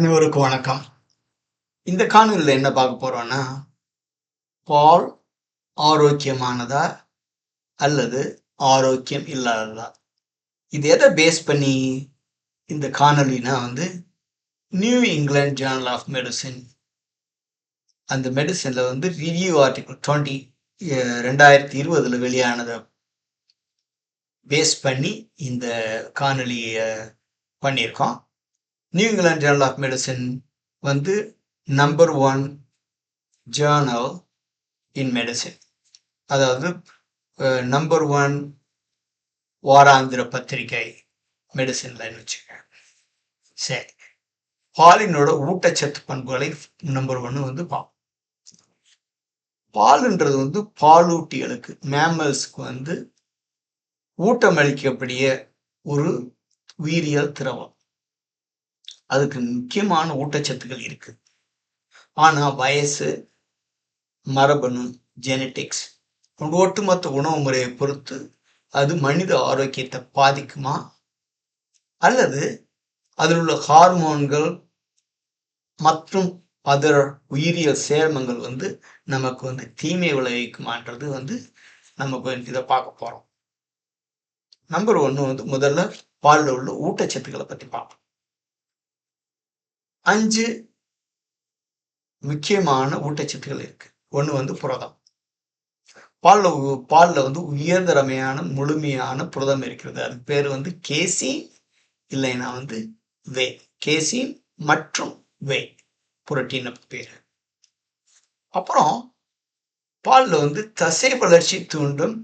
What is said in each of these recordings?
அனைவருக்கும் வணக்கம். இந்த காணொலியில் என்ன பார்க்க போறோம்னா பால் ஆரோக்கியமானதா அல்லது ஆரோக்கியம் இல்லாததா? இது எதை பேஸ் பண்ணி இந்த காணொலினா வந்து New England journal of medicine அந்த மெடிசனில் வந்து ரிவ்யூ ஆர்டிகல் டுவெண்ட்டி ரெண்டாயிரத்தி இருபதில் வெளியானதை பேஸ் பண்ணி இந்த காணொலியை பண்ணியிருக்கோம். New England journal of medicine வந்து number one journal in medicine அதாவது நம்பர் ஒன் வாராந்திர பத்திரிகை மெடிசின்லன்னு வச்சுக்க சரி. பாலினோட ஊட்டச்சத்து பண்புகளை நம்பர் ஒன்று வந்து பார்ப்போம் பாலுன்றது வந்து பாலூட்டிகளுக்கு மேமல்ஸ்க்கு வந்து ஊட்டமளிக்கக்கூடிய ஒரு உயிரியல் திரவம். அதுக்கு முக்கியமான ஊட்டச்சத்துக்கள் இருக்கு. ஆனா வயசு மரபணு ஜெனட்டிக்ஸ் ஒட்டுமொத்த உணவு முறையை பொறுத்து அது மனித ஆரோக்கியத்தை பாதிக்குமா? அல்லது அதில் உள்ள ஹார்மோன்கள் மற்றும் அதர் உயிரியல் சேர்மங்கள் வந்து நமக்கு வந்து தீமை விளைவிக்குமான்றது வந்து நம்ம இதை பார்க்க போகிறோம் நம்பர் ஒன்று வந்து முதல்ல பாலில் உள்ள ஊட்டச்சத்துக்களை பற்றி பார்ப்போம். அஞ்சு முக்கியமான ஊட்டச்சத்துக்கள் இருக்கு. ஒன்று வந்து புரதம். பாலில் பாலில் வந்து உயர்தரமையான முழுமையான புரதம் இருக்கிறது. அது பேர் வந்து கேசி இல்லைன்னா வந்து வே. கேசி மற்றும் வே. புரோட்டீன் பேர். அப்புறம் பாலில் வந்து தசை வளர்ச்சி தூண்டும்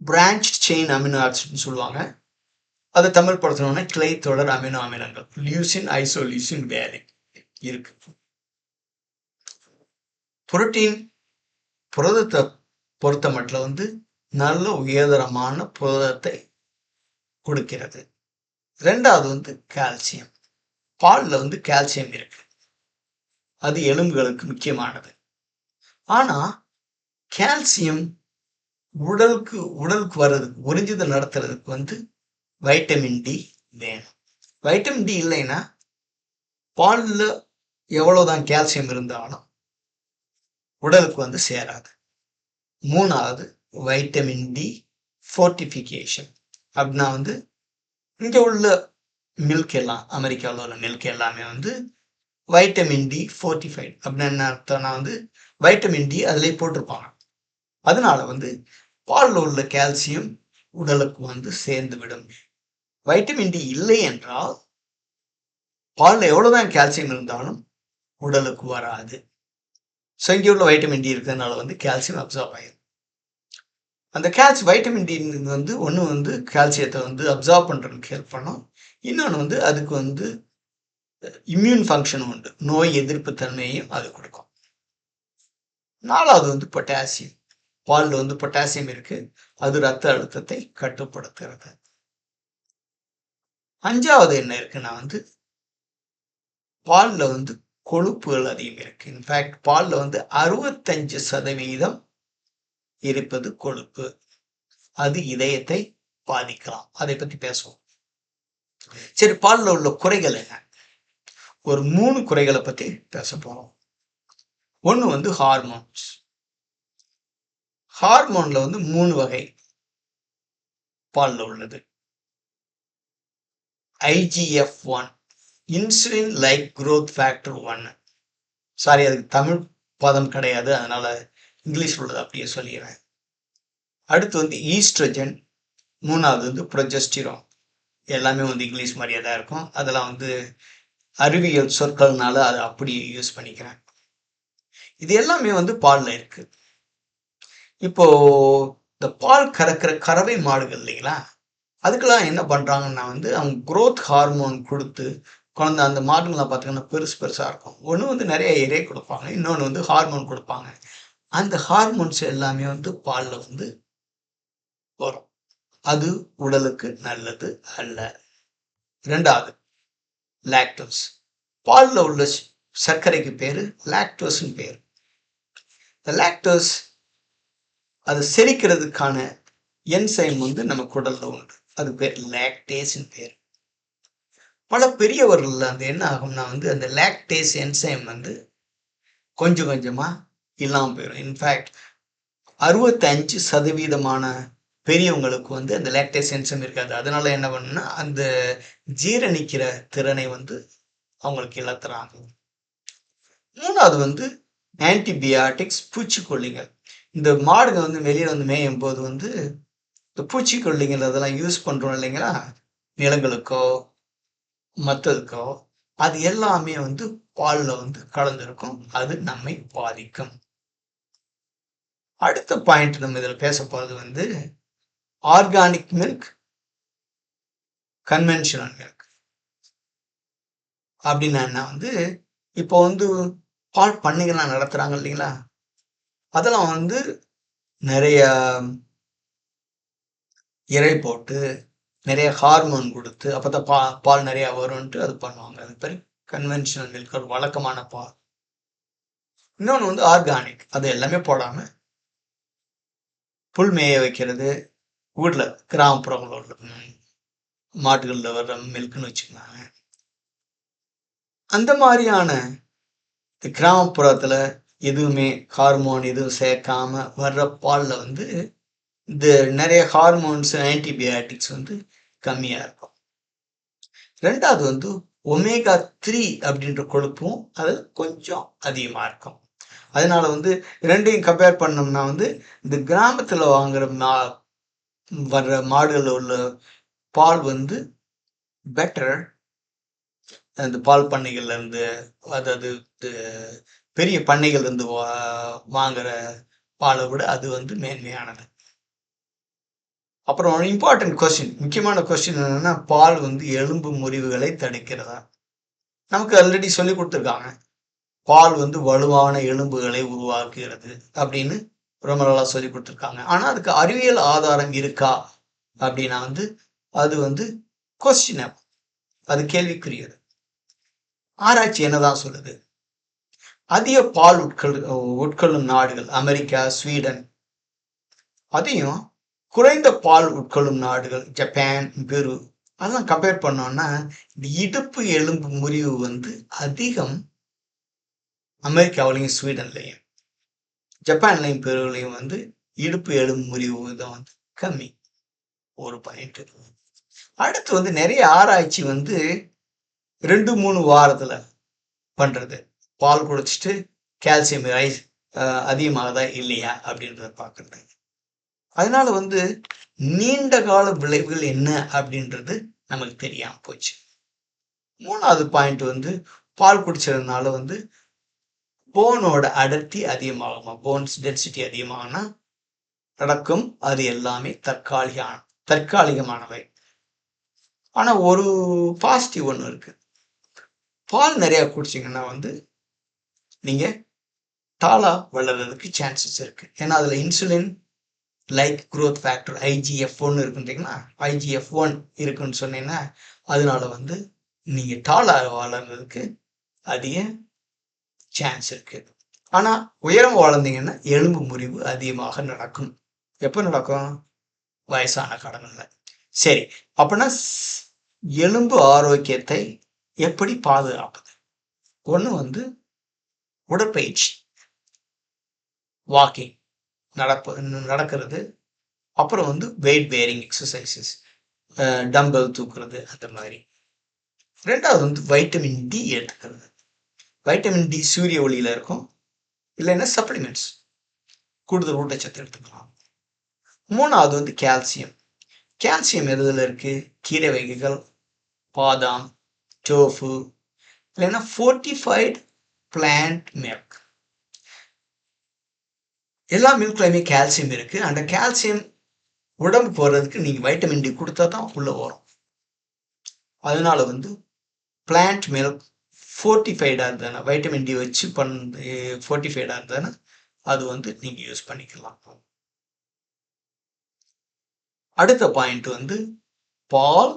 பிரான்ச் செயின் அமினோ ஆசிட்னு சொல்லுவாங்க. அதை தமிழ் படுத்தணும்னா கிளை தொடர் அமினோ அமிலங்கள். லியூசின் ஐசோலியூசின் வேலை இருக்கு. புரோட்டீன் புரதத்தை பொறுத்த மட்டும் வந்து நல்ல உயர்தரமான புரதத்தை கொடுக்கிறது. ரெண்டாவது வந்து கால்சியம் பாலில் வந்து கால்சியம் இருக்கு. அது எலும்புகளுக்கு முக்கியமானது. ஆனால் கால்சியம் உடலுக்கு உடலுக்கு வர்றதுக்கு உறிஞ்சுதல் நடத்துறதுக்கு வந்து வைட்டமின் டி வேணும். வைட்டமின் டி இல்லைன்னா பாலில் எவ்வளோதான் கால்சியம் இருந்தாலும் உடலுக்கு வந்து சேராது. மூணாவது வைட்டமின் டி ஃபோர்டிஃபிகேஷன் அப்படின்னா வந்து இங்கே உள்ள மில்க் எல்லாம் அமெரிக்காவில் உள்ள மில்க் எல்லாமே வந்து வைட்டமின் டி ஃபோர்ட்டிஃபைட் அப்படின்னு என்ன அர்த்தம்னா வந்து வைட்டமின் டி அதிலே போட்டிருப்பாங்க. அதனால வந்து பாலில் உள்ள கால்சியம் உடலுக்கு வந்து சேர்ந்து விடும் வைட்டமின் டி இல்லை என்றால் பாலில் எவ்வளோதான் கால்சியம் இருந்தாலும் உடலுக்கு வராது. ஸோ இங்கே உள்ள வைட்டமின் டி இருக்கிறதுனால வந்து கால்சியம் அப்சார்ப் ஆகிடும் அந்த கால்சி வைட்டமின் டி வந்து ஒன்று வந்து கால்சியத்தை வந்து அப்சார்ப் பண்ணுறதுக்கு ஹெல்ப் பண்ணும். இன்னொன்று வந்து அதுக்கு வந்து இம்யூன் ஃபங்க்ஷனும் உண்டு. நோய் எதிர்ப்பு தன்மையும் அது கொடுக்கும். நாலாவது வந்து பொட்டாசியம் பாலில் வந்து பொட்டாசியம் இருக்குது அது ரத்த அழுத்தத்தை கட்டுப்படுத்துகிறது. அஞ்சாவது என்ன இருக்குன்னா வந்து பாலில் வந்து கொழுப்புகள் அதிகம் இருக்கு. இன்ஃபேக்ட் பாலில் வந்து அறுபத்தஞ்சு சதவீதம் இருப்பது கொழுப்பு. அது இதயத்தை பாதிக்கலாம். அதை பத்தி பேசுவோம். சரி பாலில் உள்ள குறைகள் என்ன? ஒரு மூணு குறைகளை பத்தி பேச போறோம். ஒன்று வந்து ஹார்மோன்ஸ் ஹார்மோன்ல வந்து மூணு வகை பாலில் உள்ளது. IGF one insulin like growth factor one sorry அதுக்கு தமிழ் பதம் கிடையாது அதனால் இங்கிலீஷ் உள்ளது அப்படியே சொல்லிடுறேன். அடுத்து வந்து ஈஸ்ட்ரஜன் மூணாவது வந்து ப்ரொஜெஸ்டிரோன். எல்லாமே வந்து இங்கிலீஷ் மாதிரியே தான் இருக்கும். அதெல்லாம் வந்து அறிவியல் சொற்கள்னால அதை அப்படி யூஸ் பண்ணிக்கிறேன். இது எல்லாமே வந்து பாலில் இருக்குது இப்போ இந்த பால் கறக்கிற கறவை மாடுகள் இல்லைங்களா? அதுக்கெல்லாம் என்ன பண்ணுறாங்கன்னா வந்து அவங்க குரோத் ஹார்மோன் கொடுத்து குழந்தை அந்த மாடுங்கள்லாம் பார்த்தீங்கன்னா பெருசு பெருசாக இருக்கும். ஒன்று வந்து நிறைய எரே கொடுப்பாங்க இன்னொன்று வந்து ஹார்மோன் கொடுப்பாங்க. அந்த ஹார்மோன்ஸ் எல்லாமே வந்து பாலில் வந்து வரும். அது உடலுக்கு நல்லது அல்ல. ரெண்டாவது லாக்டோஸ் பாலில் உள்ள சர்க்கரைக்கு பேர் லாக்டோஸ்னு பேர். இந்த லாக்டோஸ் அது செரிக்கிறதுக்கான என்சைம் வந்து நம்ம குடலில் உண்டு. அது பேர் லாக்டேஸ்னு பேர். பல பெரியவர்களில் அந்த என்ன ஆகும்னா வந்து அந்த லேக்டேஸ் என்சைம் வந்து கொஞ்சம் கொஞ்சமாக இல்லாமல் போயிடும் இன்ஃபேக்ட் அறுபத்தஞ்சு சதவீதமான பெரியவங்களுக்கு வந்து அந்த லேக்டேஸ் என்சைம் இருக்காது. அதனால என்ன பண்ணுன்னா அந்த ஜீரணிக்கிற திறனை வந்து அவங்களுக்கு இழத்துறாங்க. மூணாவது வந்து ஆன்டிபயாட்டிக்ஸ் பூச்சிக்கொல்லிகள். இந்த மாடுங்க வந்து வெளியில் வந்து மேயும் போது வந்து இந்த பூச்சிக்கொல்லிங்கிறதெல்லாம் யூஸ் பண்ணுறோம் இல்லைங்களா? நிலங்களுக்கோ மற்றதுக்கோ அது எல்லாமே வந்து பால்ல வந்து கலந்துருக்கும். அது நம்மை பாதிக்கும். அடுத்த பாயிண்ட் நம்ம இதில் பேச போகிறது வந்து ஆர்கானிக் மில்க் கன்வென்ஷனல் மில்க் அப்படின்னா என்ன வந்து இப்போ வந்து பால் பண்ணைகள்லாம் நடத்துகிறாங்க இல்லைங்களா? அதெல்லாம் வந்து நிறைய இறை போட்டு நிறைய ஹார்மோன் கொடுத்து அப்பதான் பா பால் நிறையா வரும்ன்ட்டு அது பண்ணுவாங்க. அது பேர் கன்வென்ஷனல் மில்க் ஒரு வழக்கமான பால். இன்னொன்று வந்து ஆர்கானிக் அது எல்லாமே போடாமல் புல் மேய வைக்கிறது வீட்டில் கிராமப்புறங்களோட மாட்டுகளில் வர்ற மில்க்னு வச்சுக்கோங்க. அந்த மாதிரியான இந்த கிராமப்புறத்தில் எதுவுமே ஹார்மோன் எதுவும் சேர்க்காம வர்ற பாலில் வந்து இந்த நிறைய ஹார்மோன்ஸ் ஆன்டிபயாட்டிக்ஸ் வந்து கம்மியாக இருக்கும். ரெண்டாவது வந்து ஒமேகா த்ரீ அப்படின்ற கொழுப்பும் அது கொஞ்சம் அதிகமாக இருக்கும். அதனால வந்து ரெண்டையும் கம்பேர் பண்ணோம்னா வந்து இந்த கிராமத்தில் வாங்குற மா வர்ற மாடுகளில் உள்ள பால் வந்து பெட்டர் அந்த பால் பண்ணைகள்லேருந்து அதாவது பெரிய பண்ணைகள்லேருந்து வா வாங்குற பாலை விட அது வந்து மேன்மையானது. அப்புறம் இம்பார்ட்டன்ட் கொஸ்டின் முக்கியமான கொஸ்டின் என்னென்னா பால் வந்து எலும்பு முறிவுகளை தடுக்கிறதா? நமக்கு ஆல்ரெடி சொல்லி கொடுத்துருக்காங்க. பால் வந்து வலுவான எலும்புகளை உருவாக்குகிறது அப்படின்னு ரொம்ப நல்லா சொல்லி கொடுத்துருக்காங்க. ஆனால் அதுக்கு அறிவியல் ஆதாரம் இருக்கா? அப்படின்னா வந்து அது வந்து கொஸ்டின் அது கேள்விக்குரியது. ஆராய்ச்சி என்னதான் சொல்லுது? அதிக பால் உட்கொள் உட்கொள்ளும் நாடுகள் அமெரிக்கா ஸ்வீடன் அதையும் குறைந்த பால் உட்கொள்ளும் நாடுகள் ஜப்பான் பெரு அதெல்லாம் கம்பேர் பண்ணோம்னா இந்த இடுப்பு எலும்பு முறிவு வந்து அதிகம் அமெரிக்காவிலையும் ஸ்வீடன்லையும். ஜப்பான்லையும் பெருவிலையும் வந்து இடுப்பு எலும்பு முறிவு தான் வந்து கம்மி. ஒரு பாயிண்ட் அடுத்து வந்து நிறைய ஆராய்ச்சி வந்து ரெண்டு மூணு வாரத்தில் பண்ணுறது பால் குடிச்சிட்டு கால்சியம் ரைஸ் அதிகமாகதா இல்லையா அப்படின்றத பார்க்குறது அதனால வந்து நீண்ட கால விளைவுகள் என்ன அப்படின்றது நமக்கு தெரியாம போச்சு. மூணாவது பாயிண்ட் வந்து பால் குடிச்சதுனால வந்து போனோட அடர்த்தி அதிகமாகுமா? போன்ஸ் டென்சிட்டி அதிகமாகனா நடக்கும். அது எல்லாமே தற்காலிக தற்காலிகமானவை. ஆனா ஒரு பாசிட்டிவ் ஒன்று இருக்கு. பால் நிறையா குடிச்சிங்கன்னா வந்து நீங்க தாளா வளர்றதுக்கு சான்சஸ் இருக்கு. ஏன்னா அதுல insulin like growth factor IGF one இருக்குன்றீங்கன்னா IGF one இருக்குன்னு சொன்னீங்கன்னா அதனால வந்து நீங்கள் டால் வளர்றதுக்கு அதிக சான்ஸ் இருக்குது ஆனால் உயரம் வளர்ந்தீங்கன்னா எலும்பு முறிவு அதிகமாக நடக்கும். எப்போ நடக்கும்? வயசான காலங்கள்ல. சரி அப்படின்னா எலும்பு ஆரோக்கியத்தை எப்படி பாதுகாப்பது? ஒன்று வந்து உடற்பயிற்சி. வாக்கிங் நடப்பு நடக்கிறது. அப்புறம் வந்து வெயிட் பேரிங் எக்ஸசைசஸ் டம்பல் தூக்குறது அந்த மாதிரி. ரெண்டாவது வந்து வைட்டமின் டி எடுத்துக்கிறது. வைட்டமின் டி சூரிய ஒளியில் இருக்கும். இல்லைன்னா சப்ளிமெண்ட்ஸ் கூடுதல் ஊட்டச்சத்து எடுத்துக்கலாம். மூணாவது வந்து கால்சியம் கால்சியம் எதுல இருக்குது கீரை வகைகள் பாதாம் டோஃபு இல்லைன்னா ஃபோர்ட்டிஃபைடு பிளான்ட் மில்க் எல்லா மில்க்லையுமே கால்சியம் இருக்குது அந்த கால்சியம் உடம்பு போகிறதுக்கு நீங்கள் வைட்டமின் டி கொடுத்தா தான் உள்ளே வரும். அதனால் வந்து பிளான்ட் மில்க் ஃபோர்ட்டிஃபைடாக இருந்ததுன்னா வைட்டமின் டி வச்சு பண் ஃபோர்ட்டிஃபைடாக இருந்ததுன்னா அது வந்து நீங்கள் யூஸ் பண்ணிக்கலாம். அடுத்த பாயிண்ட் வந்து பால்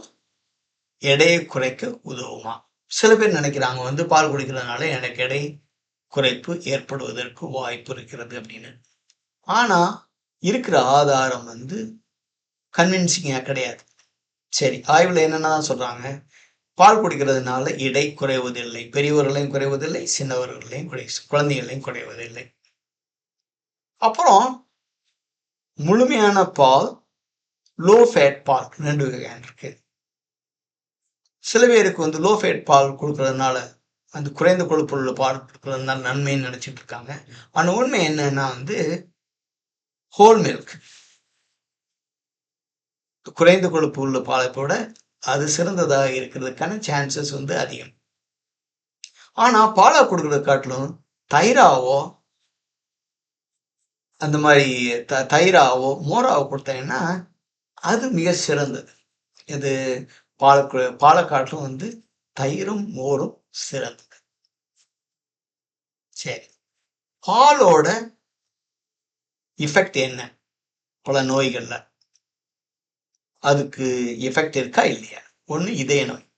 எடையை குறைக்க உதவுமா? சில பேர் நினைக்கிறாங்க வந்து பால் குடிக்கிறதுனால எனக்கு எடை குறைப்பு ஏற்படுவதற்கு வாய்ப்பு இருக்கிறது அப்படின்னு. ஆனால் இருக்கிற ஆதாரம் வந்து கன்வின்சிங்காக கிடையாது. சரி ஆய்வில் என்னென்னதான் சொல்கிறாங்க பால் குடிக்கிறதுனால இடை குறைவதில்லை. பெரியவர்களையும் குறைவதில்லை சின்னவர்களையும் குறை குழந்தைகளையும் குறைவதில்லை. அப்புறம் முழுமையான பால் லோ ஃபேட் பால் ரெண்டு வகையான இருக்கு. சில பேருக்கு வந்து லோ ஃபேட் பால் கொடுக்கறதுனால அந்த குறைந்த கொழுப்புள்ள பால் கொடுக்கறதுனால நன்மைன்னு நினச்சிட்டு இருக்காங்க. ஆனால் உண்மை என்னன்னா வந்து ஹோல் மில்க் குறைந்த கொழுப்பு உள்ள பாலை அது சிறந்ததாக இருக்கிறதுக்கான சான்சஸ் வந்து அதிகம். ஆனால் பாலா கொடுக்கறத காட்டிலும் தயிராவோ அந்த மாதிரி த தயிராவோ மோராவோ கொடுத்தீங்கன்னா அது மிக சிறந்தது. இது பாலை பாலக்காட்டிலும் வந்து தயிரும் மோரும் சிறந்தது. சரி. பாலோட இஃபெக்ட் என்ன? பல நோய்களில். அதுக்கு எஃபெக்ட் இருக்கா இல்லையா? ஒன்று இதய நோய்.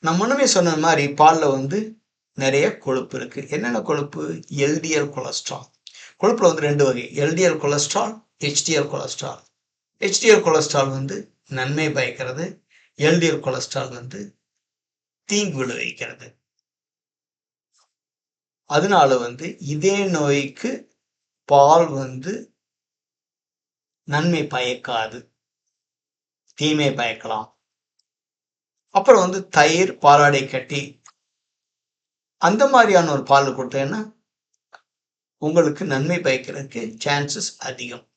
நான் முன்னமே சொன்ன மாதிரி பாலில் வந்து நிறைய கொழுப்பு இருக்குது என்னென்ன கொழுப்பு? LDL cholesterol. கொழுப்பில் வந்து ரெண்டு வகை. LDL cholesterol HDL cholesterol. HDL cholesterol வந்து நன்மை பயக்கிறது. எல்டிஎல் கொலஸ்ட்ரால் வந்து தீங்கு விளைவிக்கிறது. அதனால வந்து இதே நோய்க்கு பால் வந்து நன்மை பயக்காது தீமை பயக்கலாம். அப்புறம் வந்து தயிர் பாலாடை கட்டி அந்த மாதிரியான ஒரு பால் கொடுத்தேன்னா உங்களுக்கு நன்மை பயக்கிறதுக்கு சான்சஸ் அதிகம்.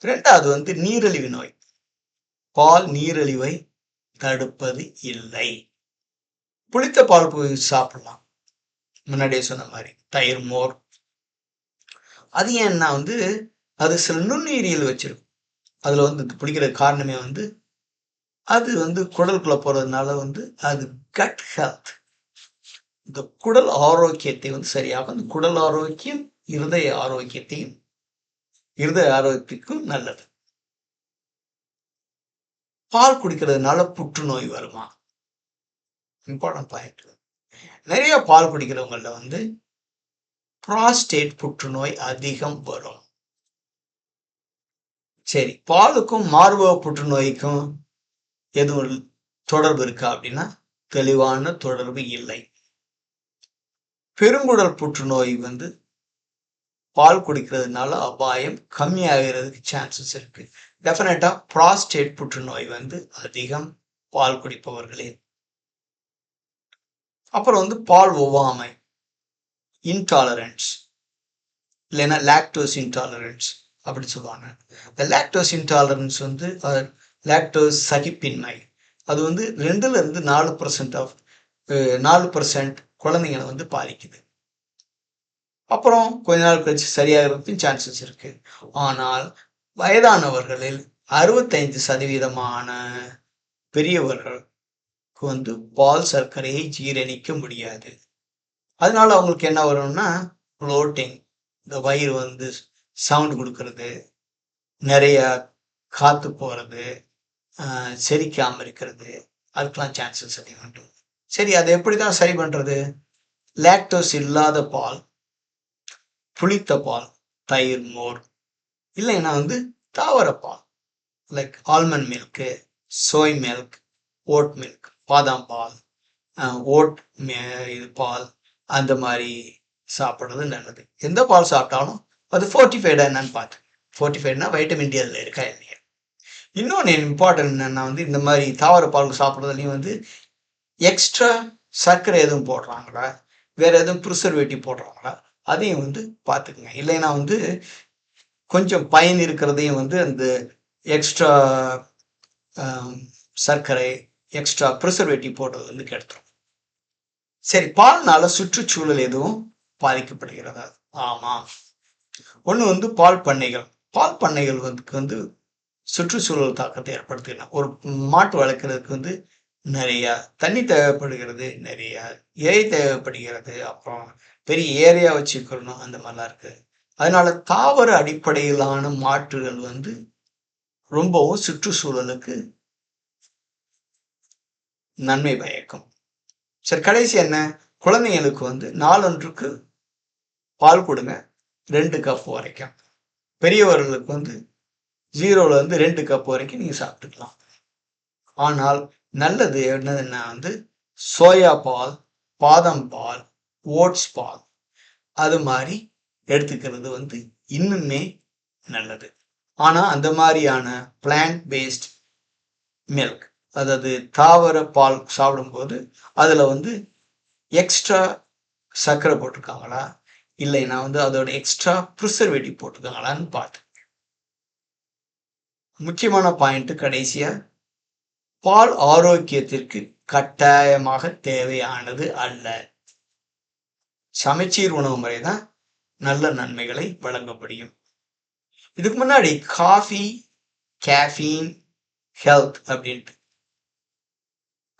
ரெண்டாவது வந்து நீரிழிவு நோய். பால் நீரிழிவை தடுப்பது இல்லை. புளித்த பால் போய் சாப்பிடலாம். முன்னாடியே சொன்ன மாதிரி தயிர் மோர் அது ஏன்னா வந்து அது சில நுண்ணுயிரியல் வச்சிருக்கும். அதில் வந்து பிடிக்கிற காரணமே வந்து அது வந்து குடலுக்குள்ள போகிறதுனால வந்து அது கட் ஹெல்த் இந்த குடல் ஆரோக்கியத்தை வந்து சரியாகும் அந்த குடல் ஆரோக்கியம் இருதய ஆரோக்கியத்தையும் இருதய ஆரோக்கியத்துக்கும் நல்லது. பால் குடிக்கிறதுனால புற்றுநோய் வருமா? இம்பார்ட்டன்ட் பாயிண்ட் நிறைய பால் குடிக்கிறவங்கள வந்து ப்ராஸ்டேட் புற்றுநோய் அதிகம் வரும். சரி பாலுக்கும் மார்பக புற்றுநோய்க்கும் எதுவும் தொடர்பு இருக்கா அப்படின்னா தெளிவான தொடர்பு இல்லை. பெருங்குடல் புற்றுநோய் வந்து பால் குடிக்கிறதுனால அபாயம் கம்மியாகிறதுக்கு சான்சஸ் இருக்கு. டெஃபினட்டா ப்ராஸ்டேட் புற்றுநோய் வந்து அதிகம் பால் குடிப்பவர்களே. அப்புறம் வந்து பால் ஒவ்வாமை. இன்டாலரன்ஸ் இல்லைன்னா லாக்டோஸ் இன்டாலரன்ஸ் அப்படின்னு சொல்லுவாங்க. இந்த லாக்டோஸ் இன்டாலரன்ஸ் வந்து லாக்டோஸ் சகிப்பின்மை. அது வந்து ரெண்டுலேருந்து நாலு பர்சன்ட் ஆஃப் நாலு பர்சன்ட் குழந்தைங்களை வந்து பாதிக்குது. அப்புறம் கொஞ்ச நாள் கழிச்சு சரியாகிறதுக்கும் சான்சஸ் இருக்கு. ஆனால் வயதானவர்களில் அறுபத்தைந்து சதவீதமான பெரியவர்களுக்கு வந்து பால் சர்க்கரையை ஜீரணிக்க முடியாது. அதனால அவங்களுக்கு என்ன வரும்னா ஃப்ளோட்டிங் இந்த வயிறு வந்து சவுண்ட் கொடுக்கறது நிறைய காற்று போகிறது செரிக்காமல் இருக்கிறது அதுக்கெலாம் சான்சஸ் அதிகம் உண்டு. சரி அதை எப்படி தான் சரி பண்ணுறது லாக்டோஸ் இல்லாத பால் புளித்த பால் தயிர் மோர் இல்லைன்னா வந்து தாவர பால் like almond milk soy milk oat milk பாதாம் பால் ஓட் இது பால் அந்த மாதிரி சாப்பிட்றது நல்லது. எந்த பால் சாப்பிட்டாலும் அது ஃபோர்ட்டிஃபைடா என்னன்னு பார்த்து. ஃபோர்ட்டிஃபைட்னா வைட்டமின் டி அதில் இருக்கா இல்லையா? இன்னொன்று இம்பார்ட்டன்ட் என்னென்னா வந்து இந்த மாதிரி தாவர பால் சாப்பிட்றதுலையும் வந்து எக்ஸ்ட்ரா சர்க்கரை எதுவும் போடுறாங்களா? வேறு எதுவும் ப்ரிசர்வேட்டிவ் போடுறாங்களா? அதையும் வந்து பார்த்துக்குங்க. இல்லைன்னா வந்து கொஞ்சம் பயன் இருக்கிறதையும் வந்து அந்த எக்ஸ்ட்ரா சர்க்கரை எக்ஸ்ட்ரா ப்ரிசர்வேட்டிவ் போடுறது வந்து கெடுத்துரும். சரி பால்னால சுற்றுச்சூழல் எதுவும் பாதிக்கப்படுகிறதா? ஆமாம் ஒன்று வந்து பால் பண்ணைகள். பால் பண்ணைகள் வந்து வந்து சுற்றுச்சூழல் தாக்கத்தை ஏற்படுத்திக்கலாம் ஒரு மாட்டு வளர்க்குறதுக்கு வந்து நிறையா தண்ணி தேவைப்படுகிறது நிறையா இறை தேவைப்படுகிறது அப்புறம் பெரிய ஏரியா வச்சுக்கணும் அந்த மாதிரிலாம் இருக்குது அதனால தாவர அடிப்படையிலான மாற்றுகள் வந்து ரொம்பவும் சுற்றுச்சூழலுக்கு நன்மை பயக்கும். சரி கடைசி என்ன? குழந்தைங்களுக்கு வந்து நாளொன்றுக்கு பால் கொடுங்க. ரெண்டு கப் வரைக்கும். பெரியவர்களுக்கு வந்து ஜீரோல இருந்து ரெண்டு கப் வரைக்கும் நீங்க சாப்பிட்டுக்கலாம். ஆனால் நல்லது என்னதுன்னா வந்து சோயா பால் பாதம் பால் ஓட்ஸ் பால். அது மாதிரி எடுத்துக்கிறது வந்து இன்னுமே நல்லது. ஆனால் அந்த மாதிரியான பிளான்ட் பேஸ்ட் மில்க் அதாவது தாவர பால் சாப்பிடும்போது அதில் வந்து எக்ஸ்ட்ரா சர்க்கரை போட்டிருக்காங்களா? இல்லைன்னா வந்து அதோட எக்ஸ்ட்ரா ப்ரிசர்வேட்டிவ் போட்டிருக்காங்களான்னு பார்த்து முக்கியமான பாயிண்ட் கடைசியா பால் ஆரோக்கியத்திற்கு கட்டாயமாக தேவையானது அல்ல. சமச்சீர் உணவு முறை தான் நல்ல நன்மைகளை வழங்க முடியும் இதுக்கு முன்னாடி காஃபி கேஃபீன் ஹெல்த் அப்படின்ட்டு.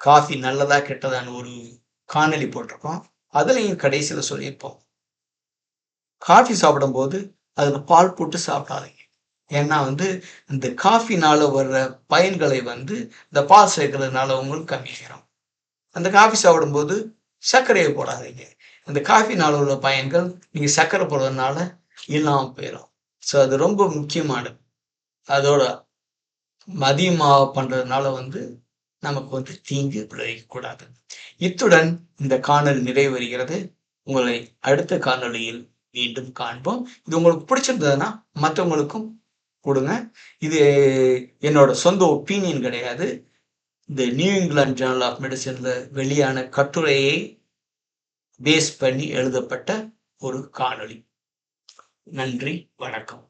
காஃபி நல்லதா கெட்டதான்னு ஒரு காணொலி போட்டிருக்கோம். அதுலையும் கடைசியில் சொல்லியிருப்போம். காஃபி சாப்பிடும்போது அதில் பால் போட்டு சாப்பிடாதீங்க. ஏன்னா வந்து இந்த காஃபினால வர்ற பயன்களை வந்து இந்த பால் சேர்க்கறதுனால உங்களுக்கு கம்மியாயிரும். அந்த காஃபி சாப்பிடும்போது சர்க்கரையை போடாதீங்க. அந்த காஃபினால உள்ள பயன்கள் நீங்கள் சர்க்கரை போடுறதுனால இல்லாமல் போயிடும் ஸோ அது ரொம்ப முக்கியமானது. அதோட அதிகமாக பண்ணுறதுனால வந்து நமக்கு வந்து தீங்கு விளைவிக்கக்கூடாது. இத்துடன் இந்த காணொலி நிறைவருகிறது உங்களை அடுத்த காணொலியில் மீண்டும் காண்போம். இது உங்களுக்கு பிடிச்சிருந்ததுன்னா மற்றவங்களுக்கும் கொடுங்க. இது என்னோட சொந்த ஒப்பீனியன் கிடையாது. இந்த நியூ இங்கிலாந்து ஜேர்னல் ஆஃப் மெடிசனில் வெளியான கட்டுரையை பேஸ் பண்ணி எழுதப்பட்ட ஒரு காணொளி. நன்றி வணக்கம்.